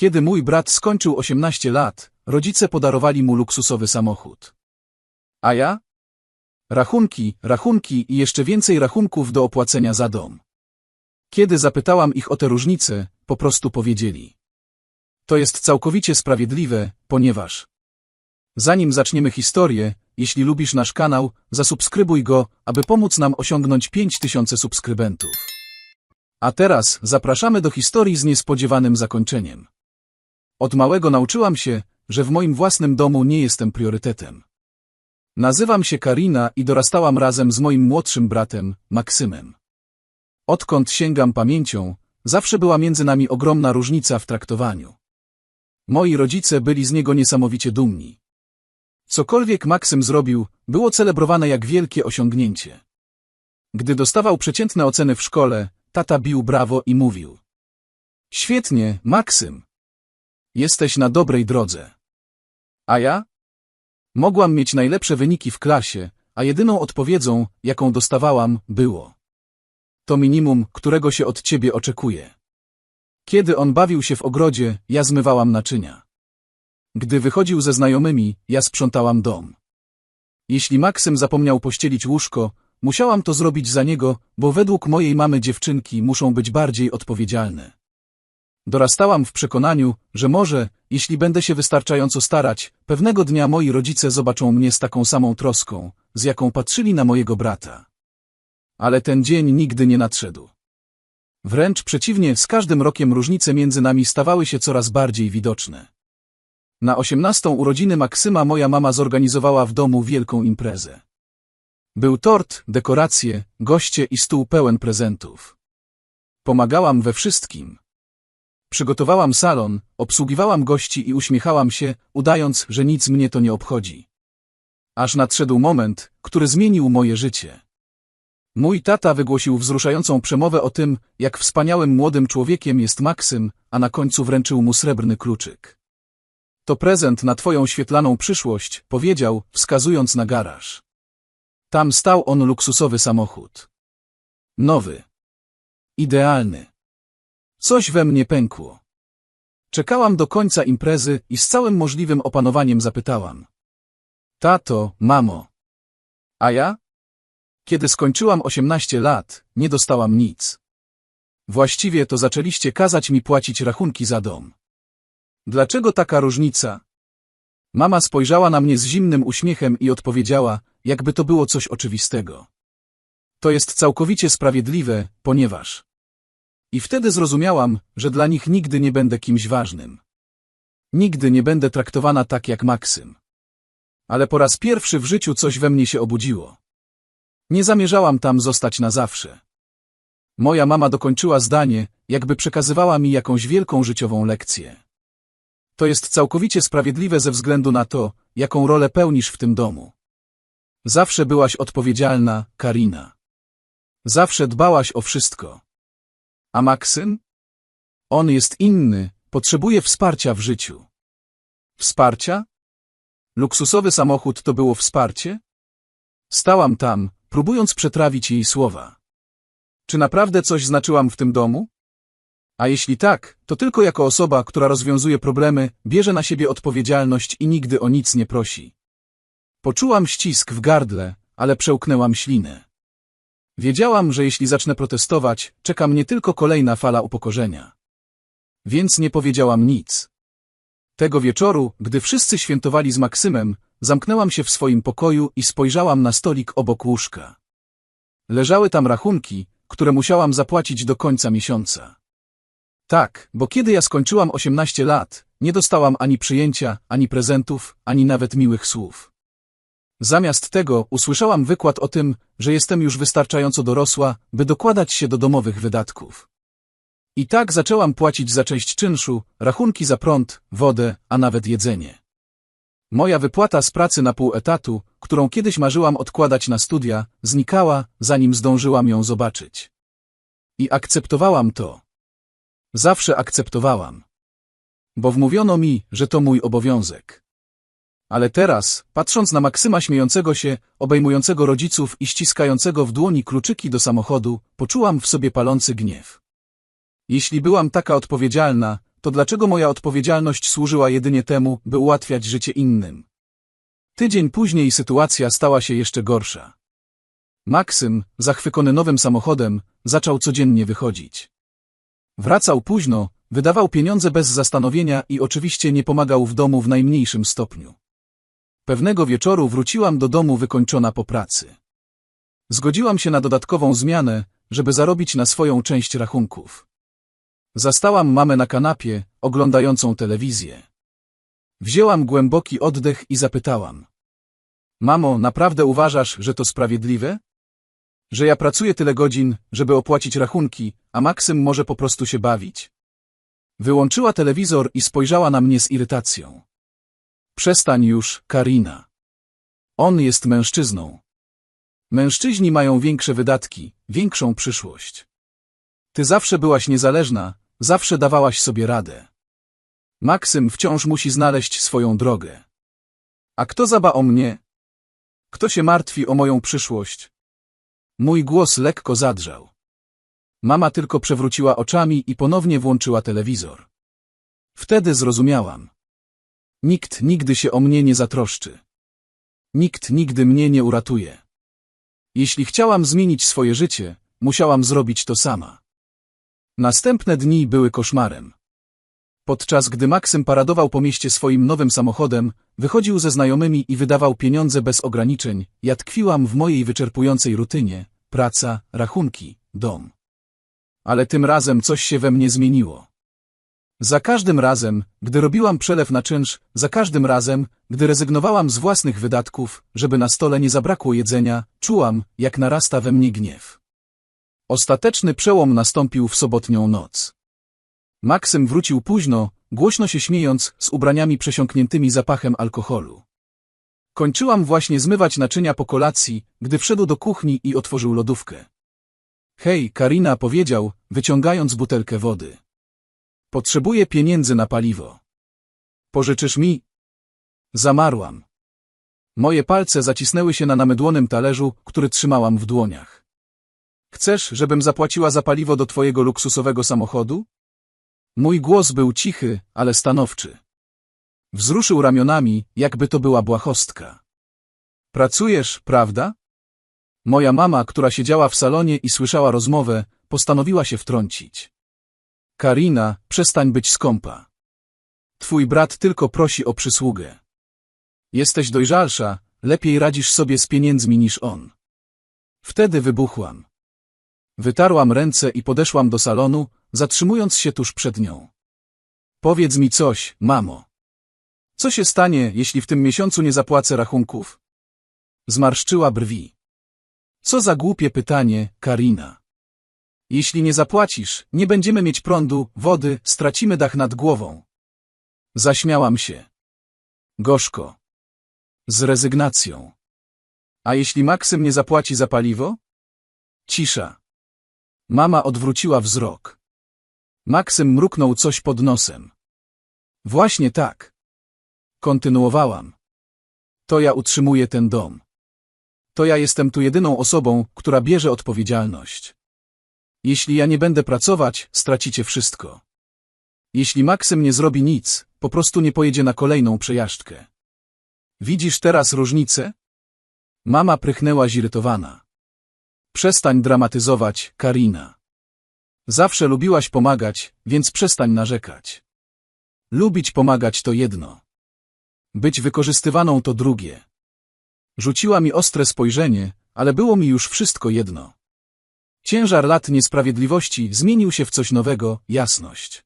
Kiedy mój brat skończył 18 lat, rodzice podarowali mu luksusowy samochód. A ja? Rachunki, rachunki i jeszcze więcej rachunków do opłacenia za dom. Kiedy zapytałam ich o te różnice, po prostu powiedzieli. To jest całkowicie sprawiedliwe, ponieważ. Zanim zaczniemy historię, jeśli lubisz nasz kanał, zasubskrybuj go, aby pomóc nam osiągnąć 5000 subskrybentów. A teraz zapraszamy do historii z niespodziewanym zakończeniem. Od małego nauczyłam się, że w moim własnym domu nie jestem priorytetem. Nazywam się Karina i dorastałam razem z moim młodszym bratem, Maksymem. Odkąd sięgam pamięcią, zawsze była między nami ogromna różnica w traktowaniu. Moi rodzice byli z niego niesamowicie dumni. Cokolwiek Maksym zrobił, było celebrowane jak wielkie osiągnięcie. Gdy dostawał przeciętne oceny w szkole, tata bił brawo i mówił. Świetnie, Maksym. Jesteś na dobrej drodze. A ja? Mogłam mieć najlepsze wyniki w klasie, a jedyną odpowiedzią, jaką dostawałam, było. To minimum, którego się od ciebie oczekuje. Kiedy on bawił się w ogrodzie, ja zmywałam naczynia. Gdy wychodził ze znajomymi, ja sprzątałam dom. Jeśli Maksym zapomniał pościelić łóżko, musiałam to zrobić za niego, bo według mojej mamy dziewczynki muszą być bardziej odpowiedzialne. Dorastałam w przekonaniu, że może, jeśli będę się wystarczająco starać, pewnego dnia moi rodzice zobaczą mnie z taką samą troską, z jaką patrzyli na mojego brata. Ale ten dzień nigdy nie nadszedł. Wręcz przeciwnie, z każdym rokiem różnice między nami stawały się coraz bardziej widoczne. Na osiemnastą urodziny Maksyma moja mama zorganizowała w domu wielką imprezę. Był tort, dekoracje, goście i stół pełen prezentów. Pomagałam we wszystkim. Przygotowałam salon, obsługiwałam gości i uśmiechałam się, udając, że nic mnie to nie obchodzi. Aż nadszedł moment, który zmienił moje życie. Mój tata wygłosił wzruszającą przemowę o tym, jak wspaniałym młodym człowiekiem jest Maksym, a na końcu wręczył mu srebrny kluczyk. To prezent na twoją świetlaną przyszłość, powiedział, wskazując na garaż. Tam stał on luksusowy samochód. Nowy. Idealny. Coś we mnie pękło. Czekałam do końca imprezy i z całym możliwym opanowaniem zapytałam. Tato, mamo. A ja? Kiedy skończyłam 18 lat, nie dostałam nic. Właściwie to zaczęliście kazać mi płacić rachunki za dom. Dlaczego taka różnica? Mama spojrzała na mnie z zimnym uśmiechem i odpowiedziała, jakby to było coś oczywistego. To jest całkowicie sprawiedliwe, ponieważ... I wtedy zrozumiałam, że dla nich nigdy nie będę kimś ważnym. Nigdy nie będę traktowana tak jak Maksym. Ale po raz pierwszy w życiu coś we mnie się obudziło. Nie zamierzałam tam zostać na zawsze. Moja mama dokończyła zdanie, jakby przekazywała mi jakąś wielką życiową lekcję. To jest całkowicie sprawiedliwe ze względu na to, jaką rolę pełnisz w tym domu. Zawsze byłaś odpowiedzialna, Karina. Zawsze dbałaś o wszystko. A Maksym? On jest inny, potrzebuje wsparcia w życiu. Wsparcia? Luksusowy samochód to było wsparcie? Stałam tam, próbując przetrawić jej słowa. Czy naprawdę coś znaczyłam w tym domu? A jeśli tak, to tylko jako osoba, która rozwiązuje problemy, bierze na siebie odpowiedzialność i nigdy o nic nie prosi. Poczułam ścisk w gardle, ale przełknęłam ślinę. Wiedziałam, że jeśli zacznę protestować, czeka mnie tylko kolejna fala upokorzenia. Więc nie powiedziałam nic. Tego wieczoru, gdy wszyscy świętowali z Maksymem, zamknęłam się w swoim pokoju i spojrzałam na stolik obok łóżka. Leżały tam rachunki, które musiałam zapłacić do końca miesiąca. Tak, bo kiedy ja skończyłam 18 lat, nie dostałam ani przyjęcia, ani prezentów, ani nawet miłych słów. Zamiast tego usłyszałam wykład o tym, że jestem już wystarczająco dorosła, by dokładać się do domowych wydatków. I tak zaczęłam płacić za część czynszu, rachunki za prąd, wodę, a nawet jedzenie. Moja wypłata z pracy na pół etatu, którą kiedyś marzyłam odkładać na studia, znikała, zanim zdążyłam ją zobaczyć. I akceptowałam to. Zawsze akceptowałam. Bo wmówiono mi, że to mój obowiązek. Ale teraz, patrząc na Maksyma śmiejącego się, obejmującego rodziców i ściskającego w dłoni kluczyki do samochodu, poczułam w sobie palący gniew. Jeśli byłam taka odpowiedzialna, to dlaczego moja odpowiedzialność służyła jedynie temu, by ułatwiać życie innym? Tydzień później sytuacja stała się jeszcze gorsza. Maksym, zachwycony nowym samochodem, zaczął codziennie wychodzić. Wracał późno, wydawał pieniądze bez zastanowienia i oczywiście nie pomagał w domu w najmniejszym stopniu. Pewnego wieczoru wróciłam do domu wykończona po pracy. Zgodziłam się na dodatkową zmianę, żeby zarobić na swoją część rachunków. Zastałam mamę na kanapie, oglądającą telewizję. Wzięłam głęboki oddech i zapytałam. Mamo, naprawdę uważasz, że to sprawiedliwe? Że ja pracuję tyle godzin, żeby opłacić rachunki, a Maksym może po prostu się bawić. Wyłączyła telewizor i spojrzała na mnie z irytacją. Przestań już, Karina. On jest mężczyzną. Mężczyźni mają większe wydatki, większą przyszłość. Ty zawsze byłaś niezależna, zawsze dawałaś sobie radę. Maksym wciąż musi znaleźć swoją drogę. A kto zaba o mnie? Kto się martwi o moją przyszłość? Mój głos lekko zadrżał. Mama tylko przewróciła oczami i ponownie włączyła telewizor. Wtedy zrozumiałam. Nikt nigdy się o mnie nie zatroszczy. Nikt nigdy mnie nie uratuje. Jeśli chciałam zmienić swoje życie, musiałam zrobić to sama. Następne dni były koszmarem. Podczas gdy Maksym paradował po mieście swoim nowym samochodem, wychodził ze znajomymi i wydawał pieniądze bez ograniczeń, ja tkwiłam w mojej wyczerpującej rutynie, praca, rachunki, dom. Ale tym razem coś się we mnie zmieniło. Za każdym razem, gdy robiłam przelew na czynsz, za każdym razem, gdy rezygnowałam z własnych wydatków, żeby na stole nie zabrakło jedzenia, czułam, jak narasta we mnie gniew. Ostateczny przełom nastąpił w sobotnią noc. Maksym wrócił późno, głośno się śmiejąc, z ubraniami przesiąkniętymi zapachem alkoholu. Kończyłam właśnie zmywać naczynia po kolacji, gdy wszedł do kuchni i otworzył lodówkę. Hej, Karina powiedział, wyciągając butelkę wody. Potrzebuję pieniędzy na paliwo. Pożyczysz mi? Zamarłam. Moje palce zacisnęły się na namydłonym talerzu, który trzymałam w dłoniach. Chcesz, żebym zapłaciła za paliwo do twojego luksusowego samochodu? Mój głos był cichy, ale stanowczy. Wzruszył ramionami, jakby to była błahostka. Pracujesz, prawda? Moja mama, która siedziała w salonie i słyszała rozmowę, postanowiła się wtrącić. Karina, przestań być skąpa. Twój brat tylko prosi o przysługę. Jesteś dojrzalsza, lepiej radzisz sobie z pieniędzmi niż on. Wtedy wybuchłam. Wytarłam ręce i podeszłam do salonu, zatrzymując się tuż przed nią. Powiedz mi coś, mamo. Co się stanie, jeśli w tym miesiącu nie zapłacę rachunków? Zmarszczyła brwi. Co za głupie pytanie, Karina. Jeśli nie zapłacisz, nie będziemy mieć prądu, wody, stracimy dach nad głową. Zaśmiałam się. Gorzko. Z rezygnacją. A jeśli Maksym nie zapłaci za paliwo? Cisza. Mama odwróciła wzrok. Maksym mruknął coś pod nosem. Właśnie tak. Kontynuowałam. To ja utrzymuję ten dom. To ja jestem tu jedyną osobą, która bierze odpowiedzialność. Jeśli ja nie będę pracować, stracicie wszystko. Jeśli Maksym nie zrobi nic, po prostu nie pojedzie na kolejną przejażdżkę. Widzisz teraz różnicę? Mama prychnęła zirytowana. Przestań dramatyzować, Karina. Zawsze lubiłaś pomagać, więc przestań narzekać. Lubić pomagać to jedno. Być wykorzystywaną to drugie. Rzuciła mi ostre spojrzenie, ale było mi już wszystko jedno. Ciężar lat niesprawiedliwości zmienił się w coś nowego, jasność.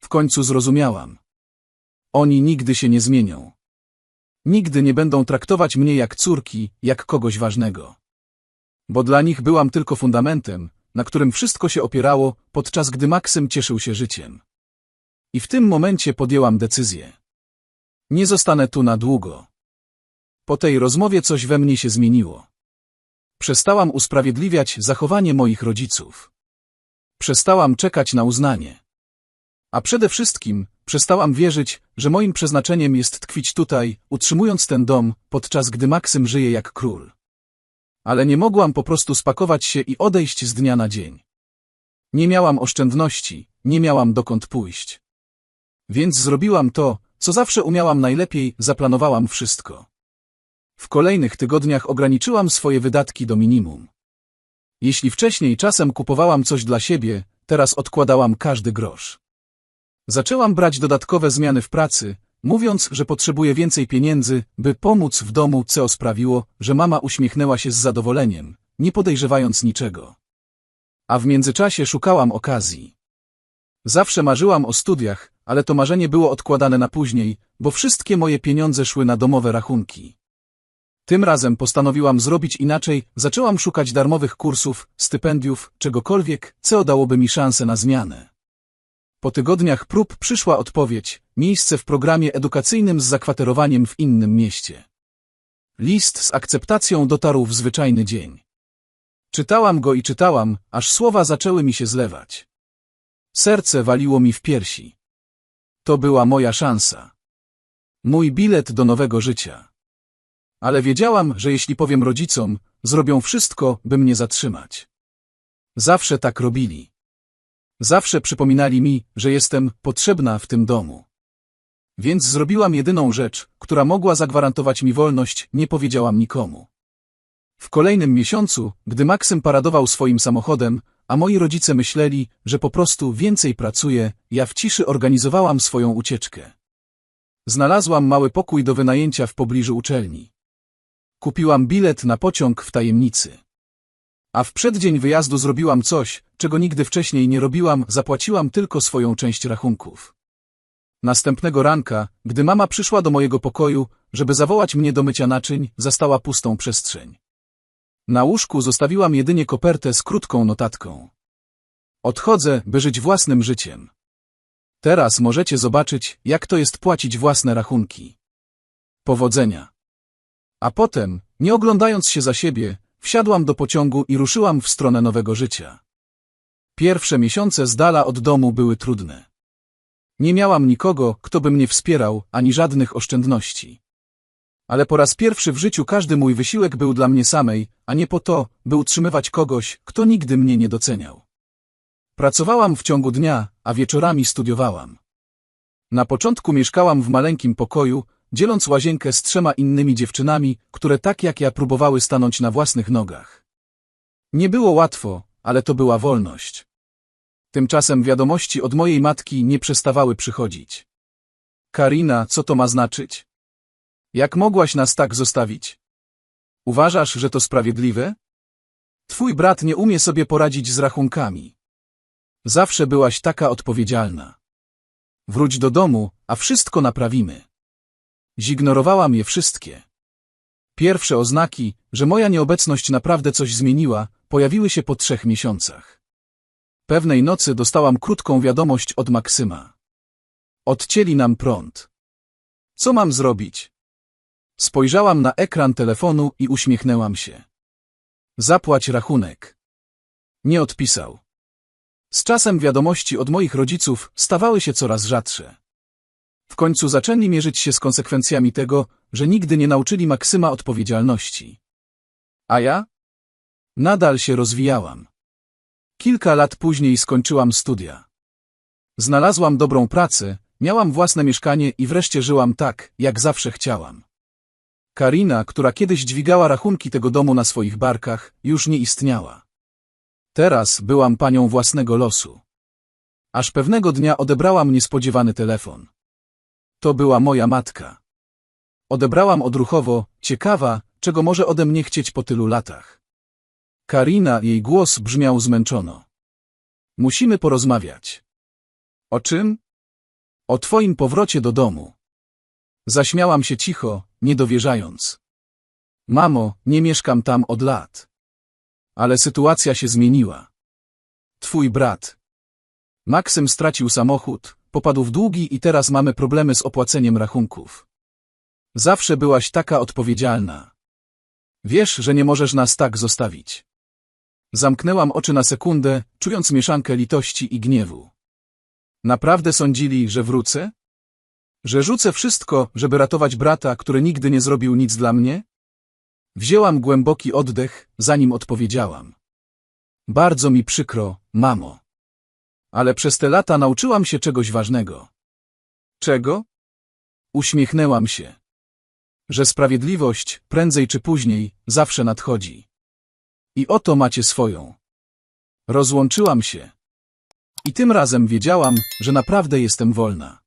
W końcu zrozumiałam. Oni nigdy się nie zmienią. Nigdy nie będą traktować mnie jak córki, jak kogoś ważnego. Bo dla nich byłam tylko fundamentem, na którym wszystko się opierało, podczas gdy Maksym cieszył się życiem. I w tym momencie podjęłam decyzję. Nie zostanę tu na długo. Po tej rozmowie coś we mnie się zmieniło. Przestałam usprawiedliwiać zachowanie moich rodziców. Przestałam czekać na uznanie. A przede wszystkim przestałam wierzyć, że moim przeznaczeniem jest tkwić tutaj, utrzymując ten dom, podczas gdy Maksym żyje jak król. Ale nie mogłam po prostu spakować się i odejść z dnia na dzień. Nie miałam oszczędności, nie miałam dokąd pójść. Więc zrobiłam to, co zawsze umiałam najlepiej, zaplanowałam wszystko. W kolejnych tygodniach ograniczyłam swoje wydatki do minimum. Jeśli wcześniej czasem kupowałam coś dla siebie, teraz odkładałam każdy grosz. Zaczęłam brać dodatkowe zmiany w pracy, mówiąc, że potrzebuję więcej pieniędzy, by pomóc w domu, co sprawiło, że mama uśmiechnęła się z zadowoleniem, nie podejrzewając niczego. A w międzyczasie szukałam okazji. Zawsze marzyłam o studiach, ale to marzenie było odkładane na później, bo wszystkie moje pieniądze szły na domowe rachunki. Tym razem postanowiłam zrobić inaczej, zaczęłam szukać darmowych kursów, stypendiów, czegokolwiek, co dałoby mi szansę na zmianę. Po tygodniach prób przyszła odpowiedź, miejsce w programie edukacyjnym z zakwaterowaniem w innym mieście. List z akceptacją dotarł w zwyczajny dzień. Czytałam go i czytałam, aż słowa zaczęły mi się zlewać. Serce waliło mi w piersi. To była moja szansa. Mój bilet do nowego życia. Ale wiedziałam, że jeśli powiem rodzicom, zrobią wszystko, by mnie zatrzymać. Zawsze tak robili. Zawsze przypominali mi, że jestem potrzebna w tym domu. Więc zrobiłam jedyną rzecz, która mogła zagwarantować mi wolność, nie powiedziałam nikomu. W kolejnym miesiącu, gdy Maksym paradował swoim samochodem, a moi rodzice myśleli, że po prostu więcej pracuję, ja w ciszy organizowałam swoją ucieczkę. Znalazłam mały pokój do wynajęcia w pobliżu uczelni. Kupiłam bilet na pociąg w tajemnicy. A w przeddzień wyjazdu zrobiłam coś, czego nigdy wcześniej nie robiłam, zapłaciłam tylko swoją część rachunków. Następnego ranka, gdy mama przyszła do mojego pokoju, żeby zawołać mnie do mycia naczyń, zastała pustą przestrzeń. Na łóżku zostawiłam jedynie kopertę z krótką notatką. Odchodzę, by żyć własnym życiem. Teraz możecie zobaczyć, jak to jest płacić własne rachunki. Powodzenia. A potem, nie oglądając się za siebie, wsiadłam do pociągu i ruszyłam w stronę nowego życia. Pierwsze miesiące z dala od domu były trudne. Nie miałam nikogo, kto by mnie wspierał, ani żadnych oszczędności. Ale po raz pierwszy w życiu każdy mój wysiłek był dla mnie samej, a nie po to, by utrzymywać kogoś, kto nigdy mnie nie doceniał. Pracowałam w ciągu dnia, a wieczorami studiowałam. Na początku mieszkałam w maleńkim pokoju, dzieląc łazienkę z trzema innymi dziewczynami, które tak jak ja próbowały stanąć na własnych nogach. Nie było łatwo, ale to była wolność. Tymczasem wiadomości od mojej matki nie przestawały przychodzić. Karina, co to ma znaczyć? Jak mogłaś nas tak zostawić? Uważasz, że to sprawiedliwe? Twój brat nie umie sobie poradzić z rachunkami. Zawsze byłaś taka odpowiedzialna. Wróć do domu, a wszystko naprawimy. Zignorowałam je wszystkie. Pierwsze oznaki, że moja nieobecność naprawdę coś zmieniła, pojawiły się po trzech miesiącach. Pewnej nocy dostałam krótką wiadomość od Maksyma. Odcięli nam prąd. Co mam zrobić? Spojrzałam na ekran telefonu i uśmiechnęłam się. Zapłać rachunek. Nie odpisał. Z czasem wiadomości od moich rodziców stawały się coraz rzadsze. W końcu zaczęli mierzyć się z konsekwencjami tego, że nigdy nie nauczyli Maksyma odpowiedzialności. A ja? Nadal się rozwijałam. Kilka lat później skończyłam studia. Znalazłam dobrą pracę, miałam własne mieszkanie i wreszcie żyłam tak, jak zawsze chciałam. Karina, która kiedyś dźwigała rachunki tego domu na swoich barkach, już nie istniała. Teraz byłam panią własnego losu. Aż pewnego dnia odebrałam niespodziewany telefon. To była moja matka. Odebrałam odruchowo, ciekawa, czego może ode mnie chcieć po tylu latach. Karina, jej głos brzmiał zmęczono. Musimy porozmawiać. O czym? O twoim powrocie do domu. Zaśmiałam się cicho, nie dowierzając. Mamo, nie mieszkam tam od lat. Ale sytuacja się zmieniła. Twój brat. Maksym stracił samochód, popadł w długi i teraz mamy problemy z opłaceniem rachunków. Zawsze byłaś taka odpowiedzialna. Wiesz, że nie możesz nas tak zostawić. Zamknęłam oczy na sekundę, czując mieszankę litości i gniewu. Naprawdę sądzili, że wrócę? Że rzucę wszystko, żeby ratować brata, który nigdy nie zrobił nic dla mnie? Wzięłam głęboki oddech, zanim odpowiedziałam. Bardzo mi przykro, mamo. Ale przez te lata nauczyłam się czegoś ważnego. Czego? Uśmiechnęłam się. Że sprawiedliwość, prędzej czy później, zawsze nadchodzi. I oto macie swoją. Rozłączyłam się. I tym razem wiedziałam, że naprawdę jestem wolna.